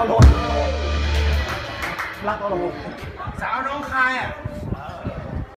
อลงรักอลงสาวน้องคายอะ